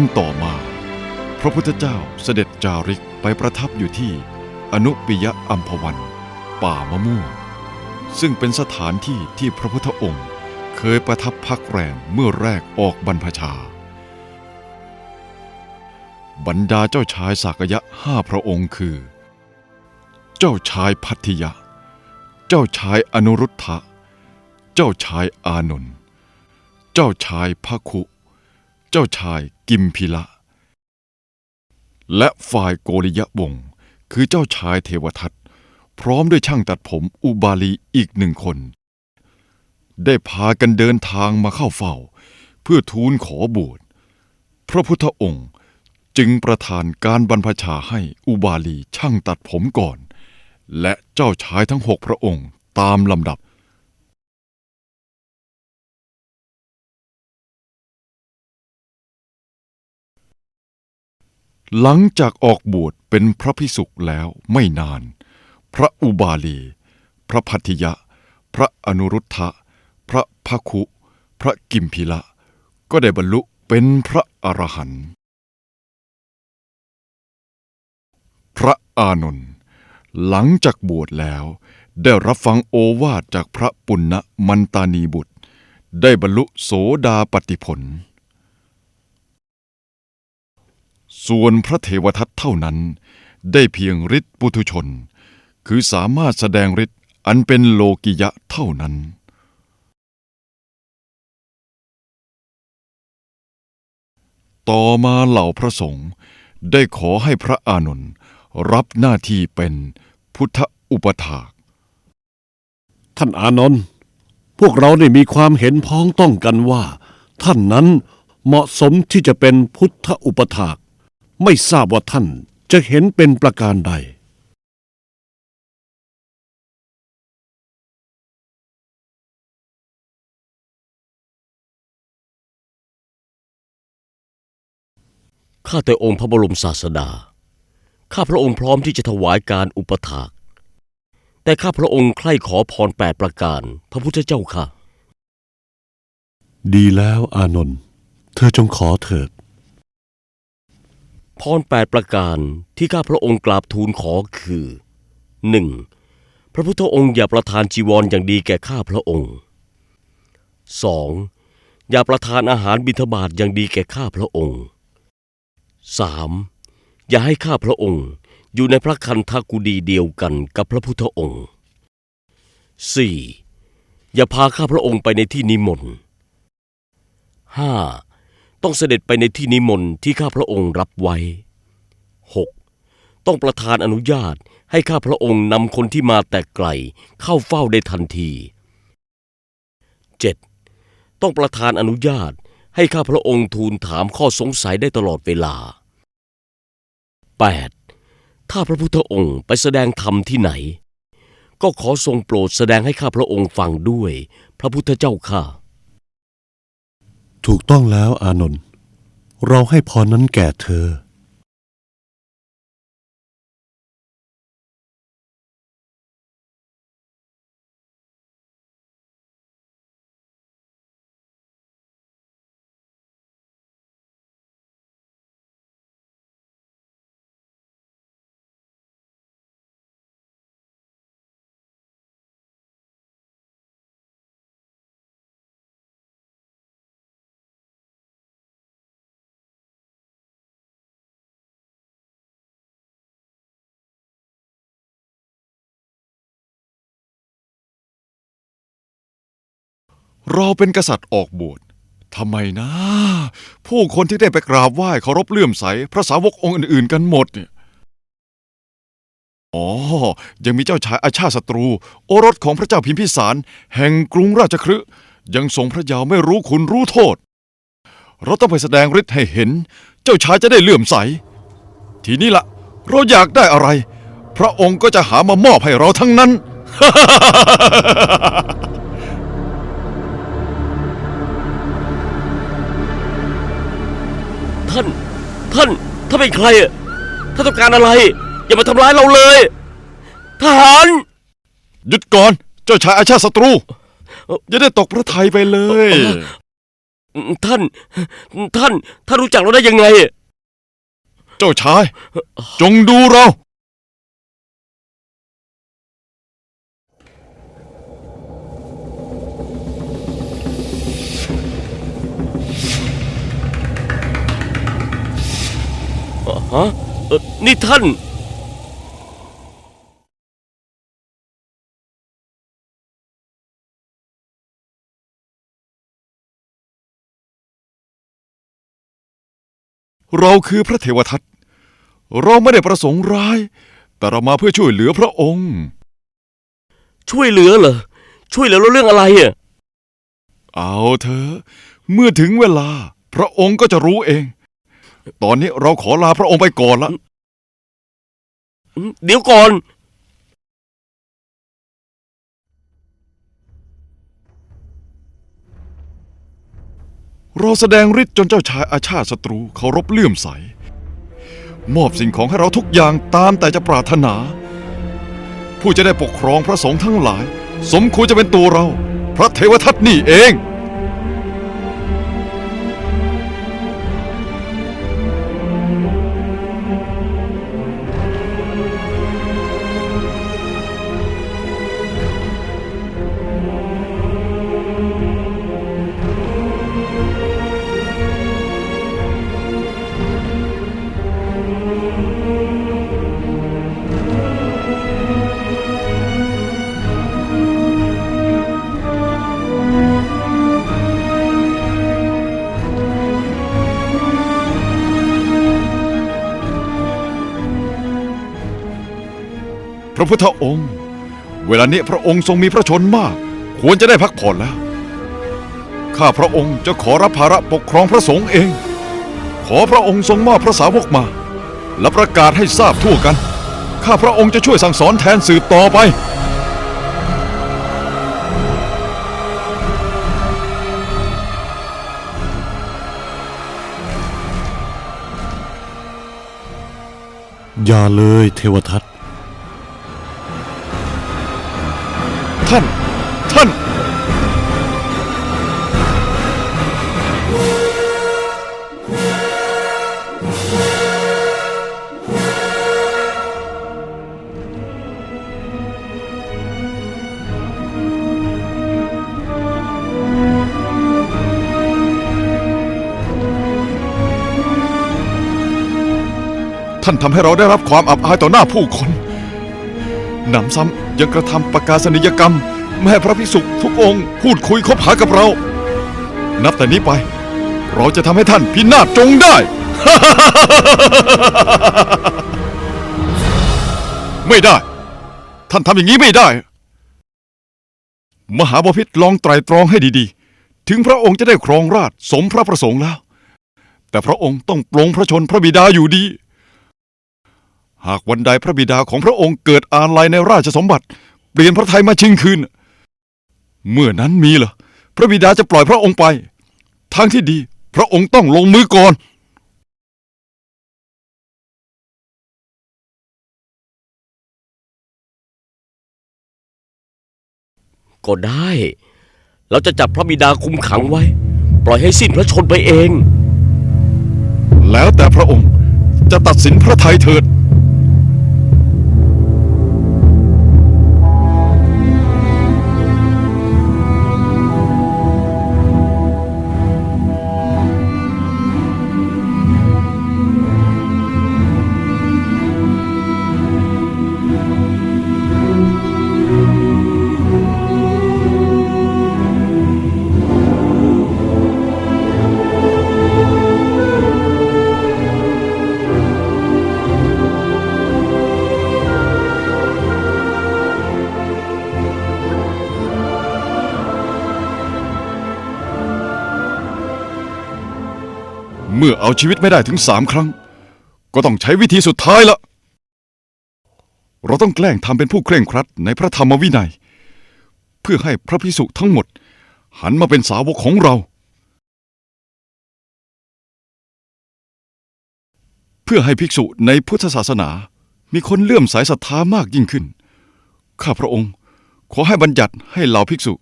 การต่อมา พระพุทธเจ้าเสด็จจาริกไปประทับอยู่ที่อนุปิยะอัมพวัน ป่ามะม่วงซึ่งเป็นสถานที่ที่พระพุทธองค์เคยประทับพักแรมเมื่อแรกออกบรรพชา บรรดาเจ้าชายสากยะห้าพระองค์คือ เจ้าชายพัทธิยะ เจ้าชายอนุรุทธะ เจ้าชายอานนท์ เจ้าชายพระคุ เจ้าชายกิมพิละ และฝ่ายโกริยะวงศ์คือเจ้าชายเทวทัตพร้อมด้วยช่างตัดผมอุบาลีอีกหนึ่งคน ได้พากันเดินทางมาเข้าเฝ้า เพื่อทูลขอบวชพระพุทธองค์จึงประทานการบรรพชาให้อุบาลีช่างตัดผมก่อน และเจ้าชายทั้งหกพระองค์ตามลำดับ หลังจากออกบวชเป็นพระพิสุกแล้วไม่นาน พระอุบาลี พระพัทธิยะ พระอนุรุทธะ พระภคุ พระกิมพิละ ก็ได้บรรลุเป็นพระอรหันต์พระอานนท์หลังจากบวชแล้ว ได้รับฟังโอวาทจากพระปุณณมันตานีบุตร ได้บรรลุโสดาปติผล ส่วนพระเทวทัตเท่านั้น ได้เพียงฤทธิ์ปุถุชน คือสามารถแสดงฤทธิ์อันเป็นโลกิยะเท่านั้น ต่อมาเหล่าพระสงฆ์ได้ขอให้พระอานนท์รับหน้าที่เป็นพุทธอุปถาก ท่านอานนท์พวกเราได้มีความเห็นพ้องต้องกันว่า ท่านนั้นเหมาะสมที่จะเป็นพุทธอุปถาก ไม่ทราบว่าท่านจะเห็นเป็นประการใด ข้าแต่องค์พระบรมศาสดา ข้าพระองค์พร้อมที่จะถวายการอุปถาก แต่ข้าพระองค์ใคร่ขอพรแปดประการ พระพุทธเจ้าค่ะ ดีแล้วอานนท์ เธอจงขอเถิด พรแปดประการที่ข้าพระองค์กราบทูลขอคือหนึ่งพระพุทธองค์อย่าประทานจีวรอย่างดีแก่ข้าพระองค์สอย่าประทานอาหารบิณฑบาตอย่างดีแก่ข้าพระองค์สามอย่าให้ข้าพระองค์อยู่ในพระคันธกุดีเดียวกันกับพระพุทธองค์สี่อย่าพาข้าพระองค์ไปในที่นิมนต์ห้า ต้องเสด็จไปในที่นิมนต์ที่ข้าพระองค์รับไว้ 6. ต้องประทานอนุญาตให้ข้าพระองค์นำคนที่มาแต่ไกลเข้าเฝ้าได้ทันที 7. ต้องประทานอนุญาตให้ข้าพระองค์ทูลถามข้อสงสัยได้ตลอดเวลา 8. ถ้าพระพุทธองค์ไปแสดงธรรมที่ไหน ก็ขอทรงโปรดแสดงให้ข้าพระองค์ฟังด้วย พระพุทธเจ้าข้า ถูกต้องแล้วอานนท์เราให้พรนั้นแก่เธอ เราเป็นกษัตริย์ออกบวชทำไมนะ ผู้คนที่ได้ไปกราบไหว้เคารพเลื่อมใส พระสาวกองค์อื่นๆ กันหมดเนี่ยอ๋อ ยังมีเจ้าชายอาชาติศัตรู โอรสของพระเจ้าพิมพิสาร แห่งกรุงราชคฤห์ยังทรงพระเยาว์ไม่รู้คุณรู้โทษ เราต้องไปแสดงฤทธิ์ให้เห็น เจ้าชายจะได้เลื่อมใส ทีนี้ละเราอยากได้อะไร พระองค์ก็จะหามามอบให้เราทั้งนั้น ท่านท่านเป็นใครอะท่านต้องการอะไร อย่ามาทำร้ายเราเลย ทหาร หยุดก่อน เจ้าชายอาชาติศัตรู อย่าได้ตกพระทัยไปเลย ท่าน ท่าน ท่านรู้จักเราได้ยังไง เจ้าชาย จงดูเรา ฮะเอ่อนี่ท่านเราคือพระเทวทัต เราไม่ได้ประสงค์ร้าย แต่เรามาเพื่อช่วยเหลือพระองค์ ช่วยเหลือเหรอ ช่วยเหลือเราเรื่องอะไรอะ เอาเถอะ เมื่อถึงเวลา พระองค์ก็จะรู้เอง ตอนนี้เราขอลาพระองค์ไปก่อนละ เดี๋ยวก่อน เราแสดงฤทธิ์จนเจ้าชายอาชาติศัตรูเคารพเลื่อมใส มอบสิ่งของให้เราทุกอย่างตามแต่จะปรารถนา ผู้จะได้ปกครองพระสงฆ์ทั้งหลาย สมควรจะเป็นตัวเรา พระเทวทัตนี่เอง ระพุทธองค์ เวลานี้พระองค์ทรงมีพระชนมาก ควรจะได้พักผ่อนแล้ว ข้าพระองค์จะขอรับภาระปกครองพระสงฆ์เอง ขอพระองค์ทรงมอบพระสาวกมา และประกาศให้ทราบทั่วกัน ข้าพระองค์จะช่วยสั่งสอนแทนสืบต่อไปอย่าเลยเทวทัต ท่าน ท่าน ท่านทำให้เราได้รับความอับอายต่อหน้าผู้คนหนำซ้ำ ยังกระทำประกาศนียกรรมไม่ให้พระภิกษุทุกองค์ พูดคุยคบหากับเรา นับแต่นี้ไป เราจะทำให้ท่านพินาศจงได้ ไม่ได้ ท่านทำอย่างนี้ไม่ได้ มหาบพิตรลองไตรตรองให้ดีๆ ถึงพระองค์จะได้ครองราชสมพระประสงค์แล้ว แต่พระองค์ต้องปลงพระชนพระบิดาอยู่ดี หากวันใดพระบิดาของพระองค์เกิดอาลัยในราชสมบัติ เปลี่ยนพระทัยมาชิงคืน เมื่อนั้นมีเหรอพระบิดาจะปล่อยพระองค์ไป ทางที่ดี พระองค์ต้องลงมือก่อน ก็ได้ เราจะจับพระบิดาคุมขังไว้ ปล่อยให้สิ้นพระชนไปเอง แล้วแต่พระองค์จะตัดสินพระทัยเถิด มื่อเอาชีวิตไม่ได้ถึงสามครั้ง ก็ต้องใช้วิธีสุดท้ายละ เราต้องแกล้งทำเป็นผู้เคร่งครัดในพระธรรมวินัย เพื่อให้พระพิสุทั้งหมด หันมาเป็นสาวกของเรา เพื่อให้ภิกษุในพุทธศาสนา มีคนเลื่อมสายศรัทธามากยิ่งขึ้น ข้าพระองค์ขอให้บัญญัติให้เหล่าภิกษุ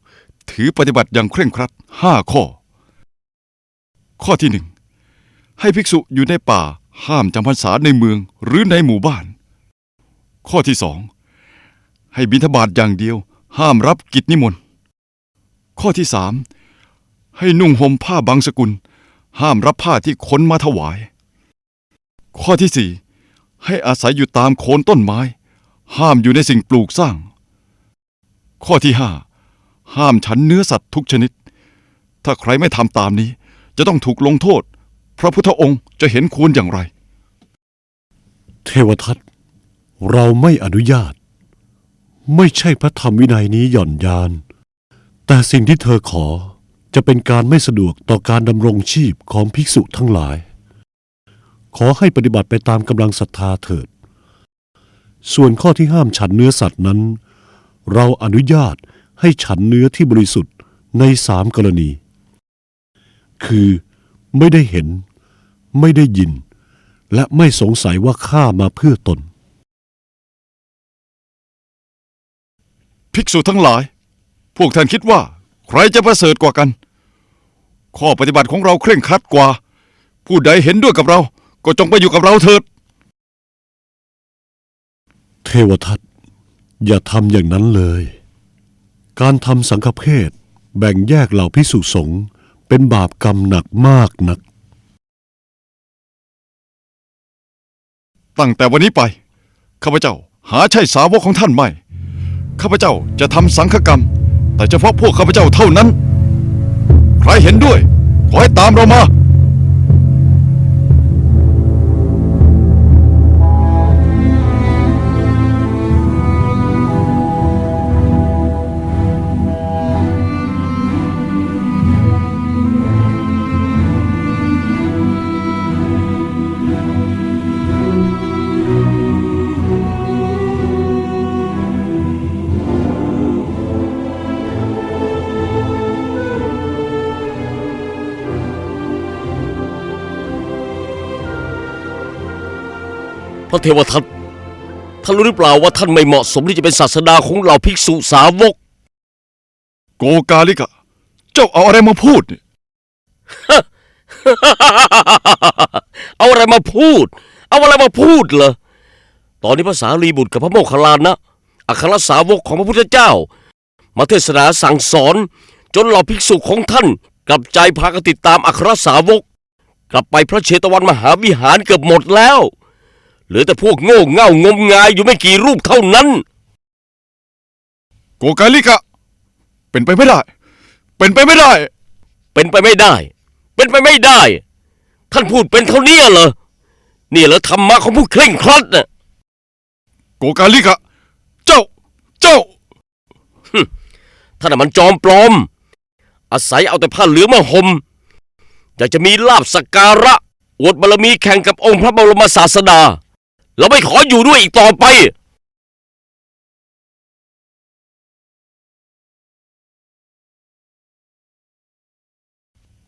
ถือปฏิบัติอย่างเคร่งครัดห้าข้อ ข้อที่หนึ่ง ให้ภิกษุอยู่ในป่าห้ามจำพรรษาในเมืองหรือในหมู่บ้าน ข้อที่สองให้บิณฑบาตอย่างเดียว ห้ามรับกิจนิมนต์ ข้อที่สามให้นุ่งห่มผ้าบางสกุล ห้ามรับผ้าที่คนมาถวาย ข้อที่สี่ให้อาศัยอยู่ตามโคนต้นไม้ ห้ามอยู่ในสิ่งปลูกสร้าง ข้อที่ห้าห้ามฉันเนื้อสัตว์ทุกชนิด ถ้าใครไม่ทำตามนี้จะต้องถูกลงโทษ พระพุทธองค์จะเห็นควรอย่างไร เทวทัตเราไม่อนุญาต ไม่ใช่พระธรรมวินัยนี้หย่อนยาน แต่สิ่งที่เธอขอจะเป็นการไม่สะดวกต่อการดำรงชีพของภิกษุทั้งหลาย ขอให้ปฏิบัติไปตามกำลังศรัทธาเถิด ส่วนข้อที่ห้ามฉันเนื้อสัตว์นั้น เราอนุญาตให้ฉันเนื้อที่บริสุทธิ์ในสามกรณี คือไม่ได้เห็น ไม่ได้ยิน และไม่สงสัยว่าข้ามาเพื่อตน ภิกษุทั้งหลาย พวกท่านคิดว่า ใครจะประเสริฐกว่ากัน ข้อปฏิบัติของเราเคร่งครัดกว่า ผู้ใดเห็นด้วยกับเรา ก็จงไปอยู่กับเราเถิด เทวทัตอย่าทำอย่างนั้นเลย การทำสังฆเพศแบ่งแยกเหล่าพิสุสงฆ์เป็นบาปกรรมหนักมากนัก ตั้งแต่วันนี้ไป ข้าพเจ้าหาใช่สาวกของท่านไม่ ข้าพเจ้าจะทำสังฆกรรม แต่เฉพาะพวกข้าพเจ้าเท่านั้น ใครเห็นด้วย ขอให้ตามเรามา ทวทัตท่านรู้หรือเปล่าว่าท่านไม่เหมาะสมที่จะเป็นศาสดาของเหล่าภิกษุสาวก โกกาลิกะ เจ้าเอาอะไรมาพูดเนี่ยเอาอะไรมาพูด เอาอะไรมาพูดเหรอ ตอนนี้ภาษาลีบุตรกับพระโมคคัลลานะ อัครสาวกของพระพุทธเจ้า มาเทศนาสั่งสอน จนเหล่าภิกษุของท่าน กลับใจพากันติดตามอัครสาวก กลับไปพระเชตวันมหาวิหารเกือบหมดแล้ว เหลือแต่พวกโง่เง่างมงายอยู่ไม่กี่รูปเท่านั้น โกกาลิกะ เป็นไปไม่ได้ เป็นไปไม่ได้ เป็นไปไม่ได้ เป็นไปไม่ได้ ท่านพูดเป็นเท่านี้เหรอนี่เหรอธรรมะของผู้เคร่งครัดน่ะโกกาลิกะ เจ้า เจ้าท่านน่ะมันจอมปลอม อาศัยเอาแต่ผ้าเหลืองมาห่มอยากจะมีลาบสักการะอวดบารมีแข่งกับองค์พระบรมศาสดา เราไม่ขออยู่ด้วยอีกต่อไป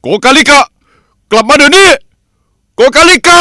โกกาลิกะ กลับมาเดี๋ยวนี้โกกาลิกะ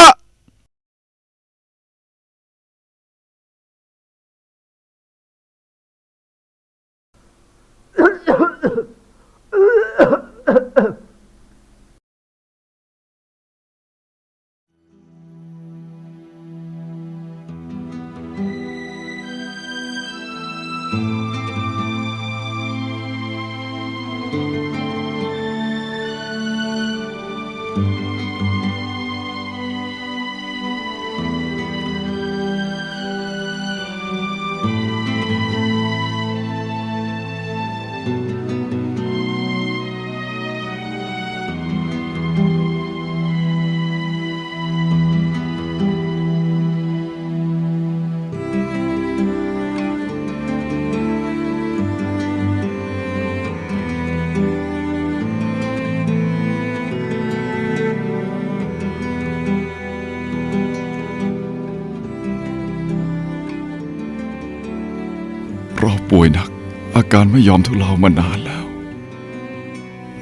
เราป่วยหนัก อาการไม่ยอมทุเลามานานแล้ว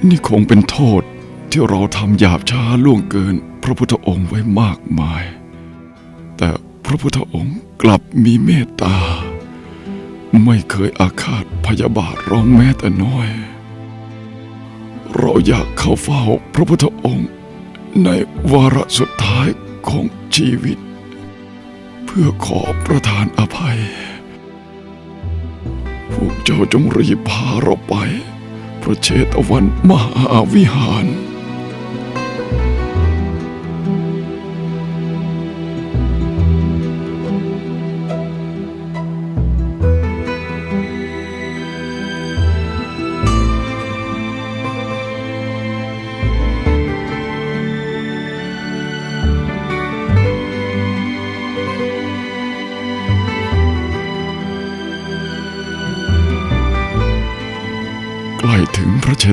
นี่คงเป็นโทษที่เราทำหยาบช้าล่วงเกิน พระพุทธองค์ไว้มากมาย แต่พระพุทธองค์กลับมีเมตตา ไม่เคยอาฆาตพยาบาทเราแม้แต่น้อย เราอยากเข้าเฝ้าพระพุทธองค์ในวาระสุดท้ายของชีวิต เพื่อขอประทานอภัย พวกเจ้าจงรีบพาเราไป พระเชตวันมหาวิหาร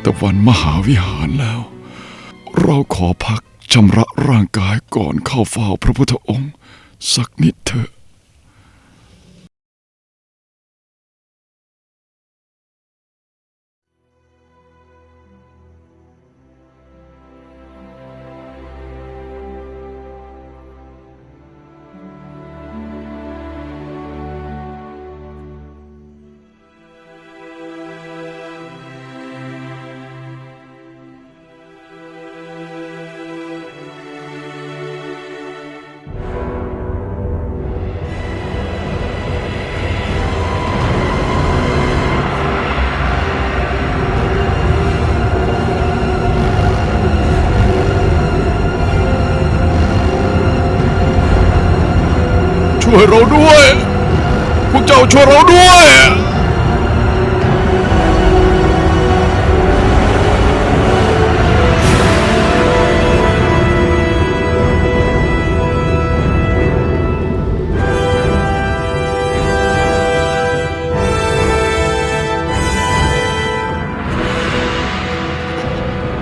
ตะเชตวันมหาวิหารแล้ว เราขอพักชำระร่างกายก่อนเข้าเฝ้าพระพุทธองค์ สักนิดเถอะ ช่วยเราด้วย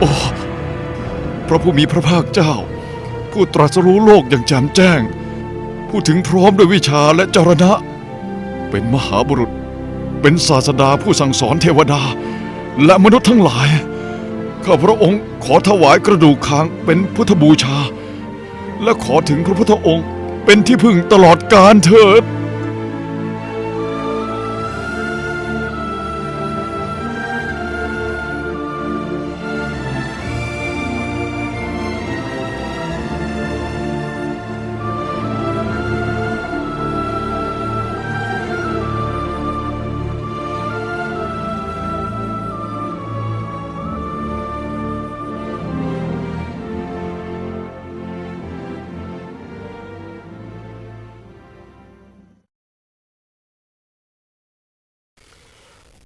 โอ้พระผู้มีพระภาคเจ้า ผู้ตรัสรู้โลกอย่างแจ่มแจ้ง ผู้ถึงพร้อมด้วยวิชาและจรณะ เป็นมหาบุรุษ เป็นศาสดาผู้สั่งสอนเทวดา และมนุษย์ทั้งหลาย ข้าพระองค์ขอถวายกระดูกคางเป็นพุทธบูชา และขอถึงพระพุทธองค์เป็นที่พึ่งตลอดกาลเถิด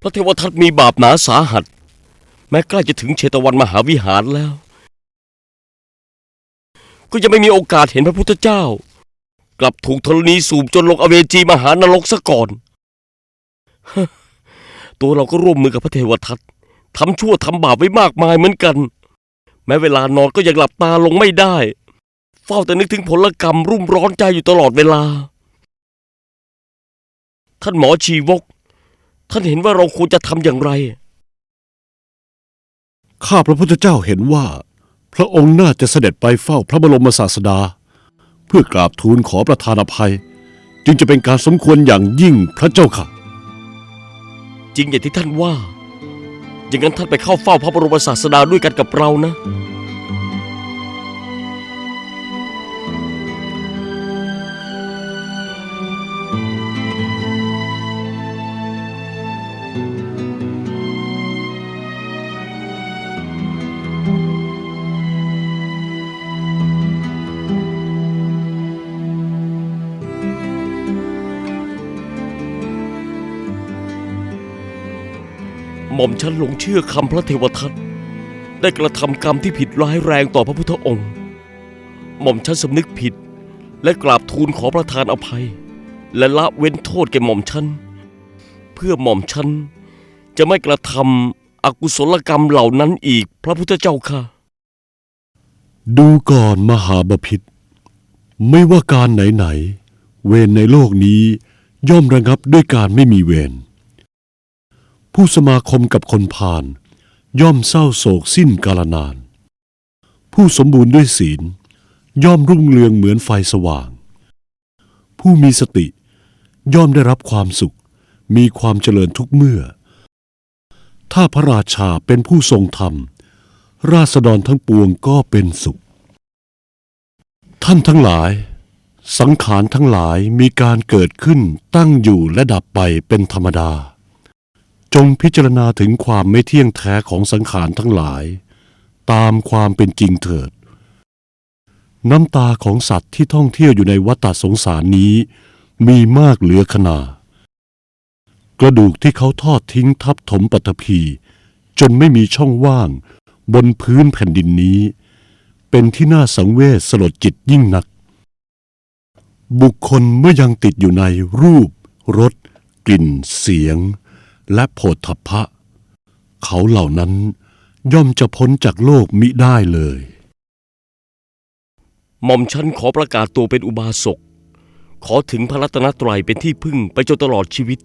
พระเทวทัตมีบาปหนาสาหัส แม้ใกล้จะถึงเชตวันมหาวิหารแล้ว ก็ยังไม่มีโอกาสเห็นพระพุทธเจ้า กลับถูกธรณีสูบจนลงอเวจีมหานรกซะก่อน ตัวเราก็ร่วมมือกับพระเทวทัตทำชั่วทำบาปไว้มากมายเหมือนกัน แม้เวลานอนก็ยังหลับตาลงไม่ได้ เฝ้าแต่นึกถึงผลกรรมรุ่มร้อนใจอยู่ตลอดเวลา ท่านหมอชีวก ท่านเห็นว่าเราควรจะทำอย่างไร ข้าพระพุทธเจ้าเห็นว่า พระองค์น่าจะเสด็จไปเฝ้าพระบรมศาสดา เพื่อกราบทูลขอประทานอภัย จึงจะเป็นการสมควรอย่างยิ่งพระเจ้าค่ะ จริงอย่างที่ท่านว่า อย่างนั้นท่านไปเข้าเฝ้าพระบรมศาสดาด้วยกันกับเรานะ หม่อมฉันหลงเชื่อคำพระเทวทัตได้กระทำกรรมที่ผิดร้ายแรงต่อพระพุทธองค์ หม่อมฉันสำนึกผิด และกราบทูลขอประทานอภัย และละเว้นโทษแก่หม่อมฉันเพื่อหม่อมฉันจะไม่กระทำอกุศลกรรมเหล่านั้นอีกพระพุทธเจ้าค่ะ ดูก่อนมหาบพิษไม่ว่าการไหนๆเวรในโลกนี้ย่อมระงับด้วยการไม่มีเวร ผู้สมาคมกับคนพาลย่อมเศร้าโศกสิ้นกาลนาน ผู้สมบูรณ์ด้วยศีล ย่อมรุ่งเรืองเหมือนไฟสว่าง ผู้มีสติ ย่อมได้รับความสุข มีความเจริญทุกเมื่อ ถ้าพระราชาเป็นผู้ทรงธรรม ราษฎรทั้งปวงก็เป็นสุข ท่านทั้งหลาย สังขารทั้งหลายมีการเกิดขึ้นตั้งอยู่และดับไปเป็นธรรมดา จงพิจารณาถึงความไม่เที่ยงแท้ของสังขารทั้งหลาย ตามความเป็นจริงเถิด น้ำตาของสัตว์ที่ท่องเที่ยวอยู่ในวัฏสงสารนี้ มีมากเหลือขนา กระดูกที่เขาทอดทิ้งทับถมปัตภีจนไม่มีช่องว่างบนพื้นแผ่นดินนี้ เป็นที่น่าสังเวชสลดจิตยิ่งนัก บุคคลเมื่อยังติดอยู่ในรูปรสกลิ่นเสียง และโผฏฐัพพะ เขาเหล่านั้นย่อมจะพ้นจากโลกมิได้เลย หม่อมฉันขอประกาศตัวเป็นอุบาสก ขอถึงพระรัตนตรัยเป็นที่พึ่งไปจนตลอดชีวิต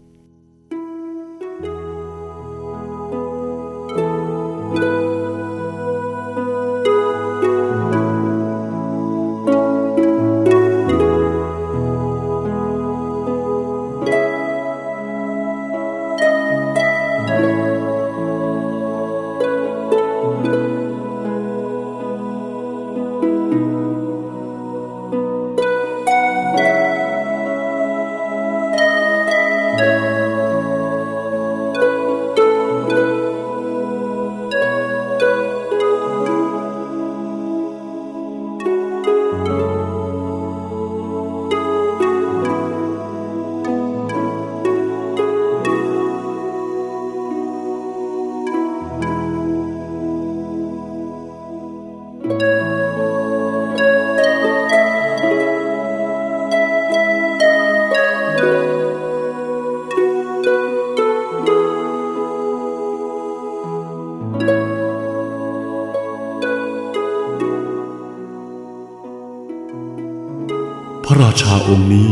องค์นี้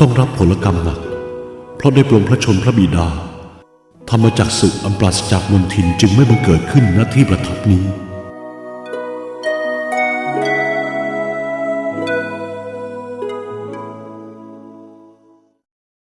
ต้องรับผลกรรมหนัก เพราะได้ปลงพระชนพระบิดา ธรรมจักสุอันปราศจากมนทินจึงไม่บังเกิดขึ้นณที่ประทับนี้